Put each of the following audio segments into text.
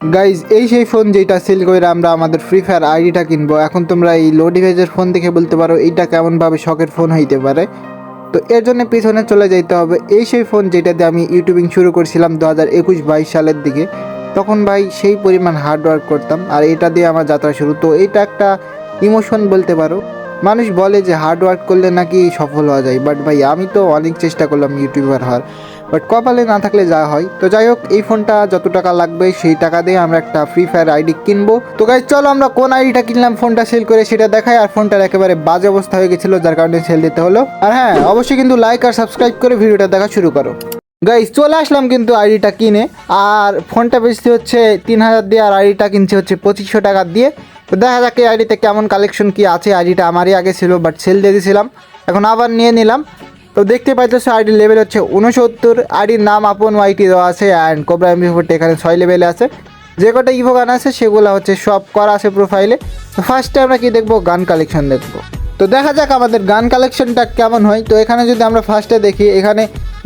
Guys এই সেই phone যেটা সেল করে আমরা আমাদের ফ্রি ফায়ার আইডিটা কিনবো, এখন তোমরা এই লো ডিভাইসের ফোন দেখে বলতে পারো, এইটা কেমনভাবে শখের ফোন হইতে পারে। তো এর জন্য পিছনে চলে যাইতে হবে। এই সেই ফোন যেটা দিয়ে আমি ইউটিউবিং শুরু করছিলাম দু হাজার একুশ বাইশ সালের দিকে, তখন ভাই সেই পরিমাণ হার্ড ওয়ার্ক করতাম, আর এটা দিয়ে আমার যাত্রা শুরু। তো এটা একটা ইমোশন বলতে পারো। মানুষ বলে যে হার্ড ওয়ার্ক করলে নাকি সফল হওয়া যায় বাট ভাই আমি তো অনেক চেষ্টা করলাম ইউটিউবার হওয়ার। বাট কপালে না থাকলে যা হয়। তো যাই হোক, এই ফোনটা যত টাকা লাগবে সেই টাকা দিয়ে আমরা একটা ফ্রি ফায়ার আইডি কিনবো। তো গাইজ চলো আমরা কোন আইডিটা কিনলাম, ফোনটা সেল করে সেটা দেখাই। আর ফোনটার একেবারে বাজে অবস্থা হয়ে গেছিল, যার কারণে সেল দিতে হলো। আর হ্যাঁ অবশ্যই কিন্তু লাইক আর সাবস্ক্রাইব করে ভিডিওটা দেখা শুরু করো। গাইজ চলে আসলাম কিন্তু আইডিটা কিনে। আর ফোনটা বেচতে হচ্ছে তিন হাজার দিয়ে, আর আইডিটা কিনছে হচ্ছে পঁচিশশো টাকা দিয়ে। তো দেখা যাক এই আইডিতে কেমন কালেকশন কি আছে। আইডিটা আমারই আগে ছিল বাট সেল দিয়ে দিয়েছিলাম এখন আবার নিয়ে নিলাম। তো দেখতে পাইতেছো আইডির লেভেল হচ্ছে উনসত্তর আইডির নাম আপন ওয়াইটি দেওয়া আছে অ্যান্ড কোবরা এমবি ফোরটি এখানে ছয় লেভেলে আছে। যে কটা ইভো গান আছে সেগুলো হচ্ছে সব করা আছে প্রোফাইলে তো ফার্স্টে আমরা কি দেখব? গান কালেকশন দেখব। তো দেখা যাক আমাদের গান কালেকশনটা কেমন হয়। তো এখানে যদি আমরা ফার্স্টে দেখি, এখানে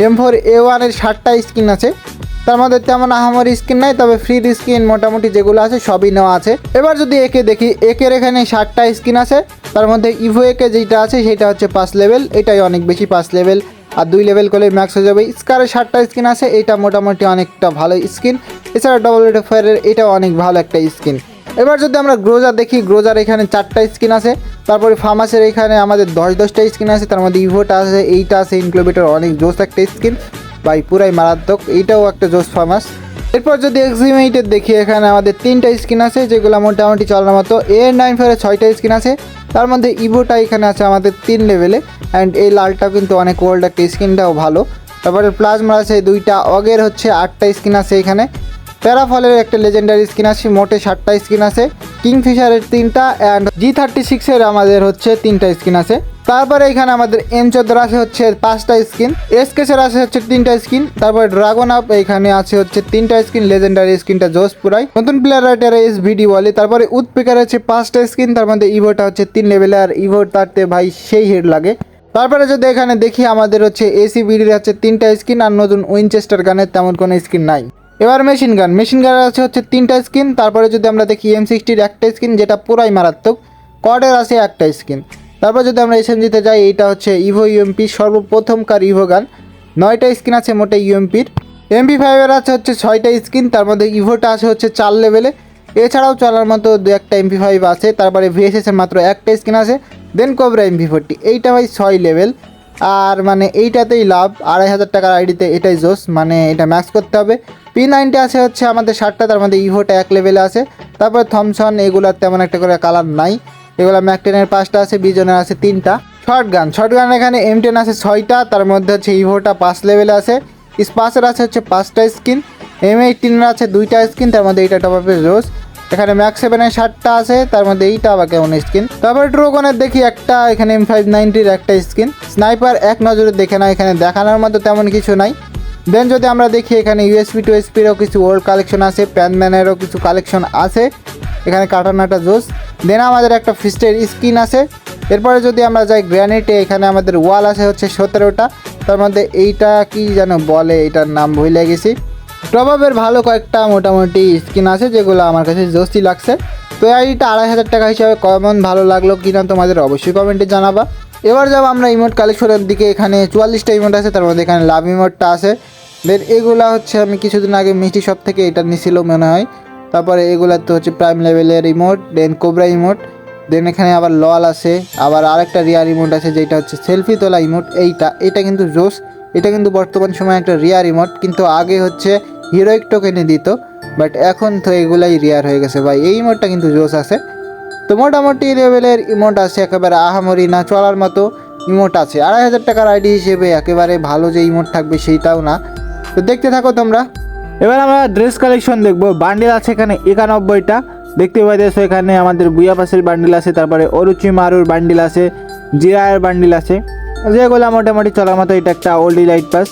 এম ফোর এ ওয়ানের ষাটটা স্ক্রিন আছে। তার মধ্যে তেমন আহামরি স্কিন নাই, তবে ফ্রি স্কিন মোটামুটি যেগুলো আছে সবই নেওয়া আছে। এবার যদি একে দেখি একের এখানে ষাটটা স্কিন আছে। তার মধ্যে ইভো একে যেটা আছে, সেটা হচ্ছে পাঁচ লেভেল এটাই অনেক বেশি পাঁচ লেভেল আর দুই লেভেল করলে ম্যাক্স হয়ে যাবে। স্কারের ষাটটা স্কিন আছে, এটা মোটামুটি অনেকটা ভালো স্কিন এছাড়া ডবল রেড ফায়ারের এটাও অনেক ভালো একটা স্কিন এবার যদি আমরা গ্রোজার দেখি গ্রোজার এখানে চারটা স্কিন আছে। তারপরে ফার্মাসের এখানে আমাদের দশ দশটা স্কিন আছে, তার মধ্যে ইভোটা আছে, এইটা আছে ইনক্লোবেটার অনেক জোস একটা স্কিন ভাই, পুরাই মারাত্মক এইটাও একটা জোস ফার্মাস এরপর যদি এক্সিমেটের দেখি, এখানে আমাদের তিনটা স্ক্রিন আছে, যেগুলো মোটামুটি চলার মতো। এ নাইন ফোরে ছয়টা স্ক্রিন আছে। তার মধ্যে ইভোটা এখানে আছে আমাদের তিন লেভেলে অ্যান্ড এই লালটাও কিন্তু অনেক ওল্ড একটা স্ক্রিনটাও ভালো। তারপরে প্লাজমা আছে দুইটা অগের হচ্ছে আটটা স্ক্রিন আছে এখানে। প্যারাফলের একটা লেজেন্ডারি স্কিন আছে, মোটে ষাটটা স্কিন আছে। কিংফিশারের তিনটা অ্যান্ড জি থার্টি সিক্সের আমাদের হচ্ছে তিনটা স্ক্রিন আছে। তারপরে এখানে আমাদের এম আছে হচ্ছে পাঁচটা স্কিন এসকেসের আছে হচ্ছে তিনটা স্কিন তারপরে ড্রাগন আপ এখানে আছে হচ্ছে তিনটা স্কিন লেজেন্ডারি স্কিনটা জোস পুরাই নতুন প্লেয়ার রাইটার এস ভিডি বলে, তারপরে উৎপিকার হচ্ছে পাঁচটা স্কিন তার মধ্যে ইভোটা হচ্ছে তিন লেভেলে আর ইভোর তারতে ভাই সেই হেড লাগে। তারপরে যদি এখানে দেখি আমাদের হচ্ছে এসি বিডির হচ্ছে তিনটা স্কিন আর নতুন উইনচেস্টার গানের তেমন কোনো স্কিন নাই। এবার মেশিন গান মেশিন গান আছে হচ্ছে তিনটা স্কিন তারপরে যদি আমরা দেখি এম সিক্সটির একটা স্কিন যেটা পুরাই মারাত্মক কডের আছে একটা স্কিন তারপর যদি আমরা এসএমজিতে যাই, এইটা হচ্ছে ইভো ইউএমপি সর্বপ্রথমকার ইভো গান। নয়টা স্কিন আছে, মোটে ইউএমপির এমপি ফাইভের আছে হচ্ছে ছয়টা স্কিন তার মধ্যে ইভোটা আছে হচ্ছে চার লেভেলে এছাড়াও চলার মতো দু একটা এমপি ফাইভ আছে, তারপরে ভিএসএস এর মাত্র একটা স্কিন আছে। দেন কোবরা এমপি ফোরটি এইটা ভাই ছয় লেভেল আর মানে এইটাতেই লাভ, আড়াই হাজার টাকার আইডিতে এটাই জোস মানে এটা ম্যাক্স করতে হবে। পি নাইনটি আছে হচ্ছে আমাদের ষাটটা, তার মধ্যে ইভোটা এক লেভেলে আছে। তারপর থমসন এগুলার তেমন একটা করে কালার নাই। এগুলো ম্যাকটেনের পাঁচটা আছে বিজনের আছে তিনটা। শর্ট গান শর্ট গান এখানে এম টেন আছে ছয়টা, তার মধ্যে হচ্ছে ইভোটা পাঁচ লেভেলে আছে। স্পাসের আছে হচ্ছে পাঁচটা স্কিন এম এইটিনের আছে দুইটা স্কিন তার মধ্যে এইটা টপ আপের রোজ এখানে ম্যাক্স সেভেনের ষাটটা আছে, তার মধ্যে এইটা আবার কেমন স্কিন তারপরে ড্রোগনের দেখি একটা, এখানে এম ফাইভ নাইনটির একটা স্কিন স্নাইপার এক নজরে দেখে না এখানে দেখানোর মতো তেমন কিছু নাই। দেন যদি আমরা দেখি এখানে ইউএসপি টু এসপিরও কিছু ওল্ড কালেকশন আছে প্যানম্যানেরও কিছু কালেকশন আছে। এখানে কাটানাটা জোস দেন আমাদের একটা ফিস্টের স্কিন আছে। এরপরে যদি আমরা যাই গ্র্যানিটে এখানে আমাদের ওয়াল আছে হচ্ছে সতেরোটা। তার মধ্যে এইটা কি যেন বলে, এটার নাম ভুলে গেছি। টবাবের ভালো কয়েকটা মোটামুটি স্কিন আছে, যেগুলো আমার কাছে জোসি লাগছে। তো এইটা আড়াই হাজার টাকা হিসাবে কমন ভালো লাগল কিনা তোমাদের অবশ্যই কমেন্টে জানাবা। এবার যাব আমরা ইমোট কালেকশনের দিকে, এখানে চুয়াল্লিশটা ইমোট আছে, তার মধ্যে এখানে লাভ ইমোটটা আছে। দেন এগুলা হচ্ছে আমি কিছুদিন আগে মিষ্টি শপ থেকে এটা নিছিল মনে হয়। তারপরে এগুলা তো হচ্ছে প্রাইম লেভেলের remote then cobra remote then এখানে আবার লল আছে, আবার আরেকটা রিয়ার রিমোট আছে যেটা হচ্ছে সেলফি তোলা রিমোট এইটা, এটা কিন্তু জোস, এটা কিন্তু বর্তমান সময়ে একটা রিয়ার রিমোট কিন্তু আগে হচ্ছে হিরোইক টোকেনে দিত বাট এখন তো এগুলাই রিয়ার হয়ে গেছে ভাই, এই ইমোটটা কিন্তু জোস আছে। তো মোটামুটি লেভেলের ইমোট আছে, একেবারে আহামরি না চলার মতো ইমোট আছে, আড়াই হাজার টাকার আইডি হিসেবে একেবারে ভালো যে ইমোট থাকবে সেইটাও না। তো দেখতে থাকো তোমরা। এবার আমরা ড্রেস কালেকশন দেখব। বান্ডিল আছে এখানে একানব্বইটা। দেখতে পাইতেছো এখানে আমাদের বুয়া পাসের বান্ডিল আছে, তারপরে অরুচি মারুর বান্ডিল আছে, জিরায়ের বান্ডিল আছে। যেগুলো মোটামুটি চলার মতো এটা একটা ওল্ড লাইট পাস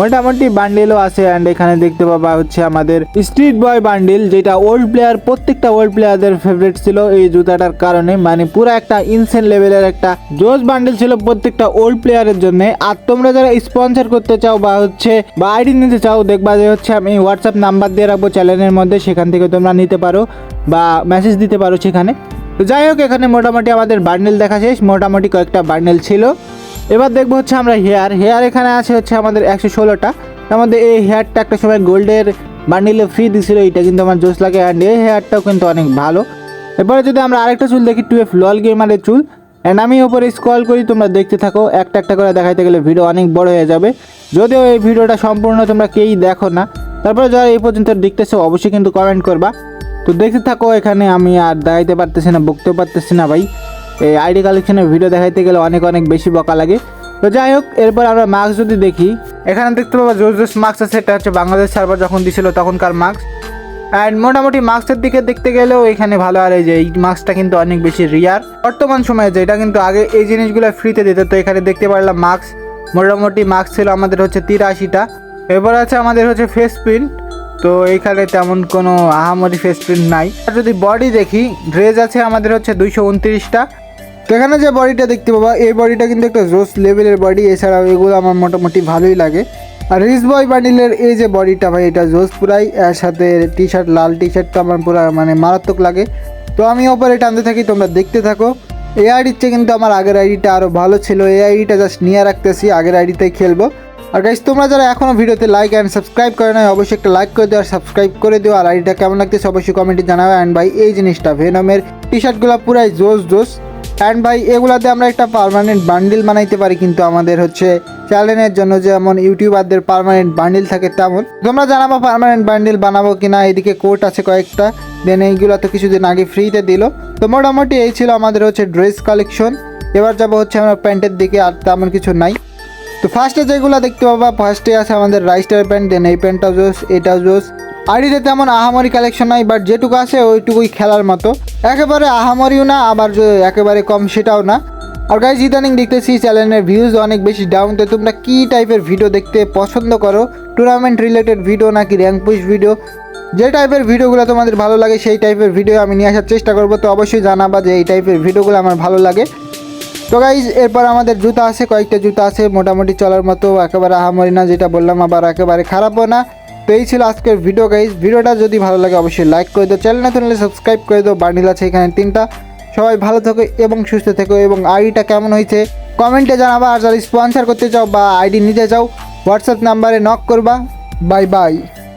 মোটামুটি বান্ডিলও আছে অ্যান্ড এখানে দেখতে পাবা হচ্ছে আমাদের স্ট্রিট বয় বান্ডিল যেটা ওল্ড প্লেয়ার প্রত্যেকটা ওল্ড প্লেয়ারদের ফেভারিট ছিল এই জুতাটার কারণে। মানে পুরো একটা ইনসেন লেভেলের একটা জোস বান্ডিল ছিল প্রত্যেকটা ওল্ড প্লেয়ারের জন্য। আর তোমরা যারা স্পন্সর করতে চাও বা হচ্ছে বা আইডি নিতে চাও, দেখবা যে হচ্ছে আমি হোয়াটসঅ্যাপ নাম্বার দিয়ে রাখব চ্যানেলের মধ্যে। সেখান থেকে তোমরা নিতে পারো বা মেসেজ দিতে পারো সেখানে। তো যাই হোক, এখানে মোটামুটি আমাদের বান্ডেল দেখা শেষ। মোটামুটি কয়েকটা বান্ডেল ছিল। এবার দেখব হচ্ছে আমরা হেয়ার। হেয়ার এখানে আছে হচ্ছে আমাদের একশো ষোলোটা। মধ্যে এই হেয়ারটা একটা সময় গোল্ডের বান্ডিলে ফ্রি দিছিল, এটা কিন্তু আমার জোস লাগে। অ্যান্ড এই হেয়ারটাও কিন্তু অনেক ভালো। এরপরে যদি আমরা আরেকটা চুল দেখি, টুয়েলভ লল গেমারের চুল। অ্যান্ড আমি ওপরে স্ক্রল করি, তোমরা দেখতে থাকো। একটা একটা করে দেখাইতে গেলে ভিডিও অনেক বড় হয়ে যাবে। যদিও এই ভিডিওটা সম্পূর্ণ তোমরা কেউই দেখো না। তারপরে যারা এই পর্যন্ত দেখতেছো, অবশ্যই কিন্তু কমেন্ট করবা। তো দেখতে থাকো, এখানে আমি আর দেখাইতে পারতেছি না, বকতেও পারতেছি না ভাই। এই আইডি কালেকশনের ভিডিও দেখাইতে গেলে অনেক অনেক বেশি বকা লাগে। তো যাই হোক, এরপর আমরা মাস্ক যদি দেখি, এখানে দেখতে পাবো জোস জোস মাস্ক আছে, এটা হচ্ছে বাংলাদেশ সার্ভার যখন দিছিল তখনকার মাস্ক অ্যান্ড মোটামুটি মাস্কের দিকে দেখতে গেলেও এখানে ভালো, আর এই যে এই মাস্কটা কিন্তু অনেক বেশি রিয়ার বর্তমান সময়ে যে এটা কিন্তু আগে এই জিনিসগুলো ফ্রিতে দিত, তো এখানে দেখতে পারলাম মাস্ক মোটামুটি মাস্ক ছিল আমাদের হচ্ছে তিরাশিটা। এবার আছে আমাদের হচ্ছে ফেস প্রিন্ট তো এইখানে তেমন কোনো আহামরি ফেস প্রিন্ট নাই। আর যদি বডি দেখি ড্রেস আছে আমাদের হচ্ছে দুইশো উনত্রিশটা। এখানে যে বডিটা দেখতে পাবা, এই বডিটা কিন্তু একটা জোস লেভেলের বডি এছাড়াও এগুলো আমার মোটামুটি ভালোই লাগে। আর রিস বয় বান্ডিলের এই যে বডিটা ভাই, এটা জোস পুরাই, এর সাথে টি শার্ট লাল টি শার্টটা আমার পুরা মানে মারাত্মক লাগে। তো আমি ওপরে টানতে থাকি, তোমরা দেখতে থাকো। এই আইডির চেয়ে কিন্তু আমার আগের আইডিটা আরও ভালো ছিল। এই আইডিটা জাস্ট নিয়ে রাখতেছি, আগের আইডিতেই খেলব। আর গাইস তোমরা যারা এখনও ভিডিওতে লাইক অ্যান্ড সাবস্ক্রাইব করে নাই, অবশ্যই একটা লাইক করে দিও আর সাবস্ক্রাইব করে দিও। আর আইডিটা কেমন লাগতেছে, অবশ্যই কমেন্টে জানাবে অ্যান্ড ভাই, এই জিনিসটা ভেনমের টি শার্টগুলো পুরাই জোস জোস অ্যান্ড ভাই, এগুলাতে আমরা একটা পার্মানেন্ট বান্ডিল বানাইতে পারি, কিন্তু আমাদের হচ্ছে চ্যানেলের জন্য যেমন ইউটিউবারদের পার্মানেন্ট বান্ডিল থাকে তেমন। তোমরা জানাব পারমানেন্ট বান্ডিল বানাবো কিনা, এদিকে কোট আছে কয়েকটা। দেন এইগুলো তো কিছুদিন আগে ফ্রিতে দিল। তো মোটামুটি এই ছিল আমাদের হচ্ছে ড্রেস কালেকশন এবার যাব হচ্ছে আমরা প্যান্টের দিকে, আর তেমন কিছু নাই। তো ফার্স্টে যেগুলো দেখতে পাবা ফার্স্টে আছে আমাদের রাইস্টার প্যান্ট দেন এই প্যান্টটাও জোস এটাও জোস আইডিতে তেমন আহামরি কালেকশন নাই বাট যেটুকু আছে ওইটুকুই খেলার মতো। একেবারে আহামরিও না, আবার একেবারে কম সেটাও না। আর গাইজ ইদানিং দেখতেছি চ্যানেলের ভিউজ অনেক বেশি ডাউন তো তোমরা কী টাইপের ভিডিও দেখতে পছন্দ করো? টুর্নামেন্ট রিলেটেড ভিডিও নাকি র্যাঙ্ক পুশ ভিডিও যে টাইপের ভিডিওগুলো তোমাদের ভালো লাগে, সেই টাইপের ভিডিও আমি নিয়ে আসার চেষ্টা করব, তো অবশ্যই জানাবা যে এই টাইপের ভিডিওগুলো আমার ভালো লাগে। তো গাইজ এরপর আমাদের জুতা আছে, কয়েকটা জুতা আছে, মোটামুটি চলার মতো, একেবারে আহামরি না যেটা বললাম, আবার একেবারে খারাপও না। তো এই ছিল আজকের ভিডিও গাইজ ভিডিওটা যদি ভালো লাগে, অবশ্যই লাইক করে দিও। চ্যানেল নতুন হলে সাবস্ক্রাইব করে দিও। বান্ডিল আছে এখানে তিনটা। সবাই ভালো থেকো এবং সুস্থ থেকো এবং আইডিটা কেমন হয়েছে কমেন্টে জানাবা। আর যারা স্পন্সার করতে চাও বা আইডি নিতে চাও হোয়াটসঅ্যাপ নাম্বারে নক করবা। Bye bye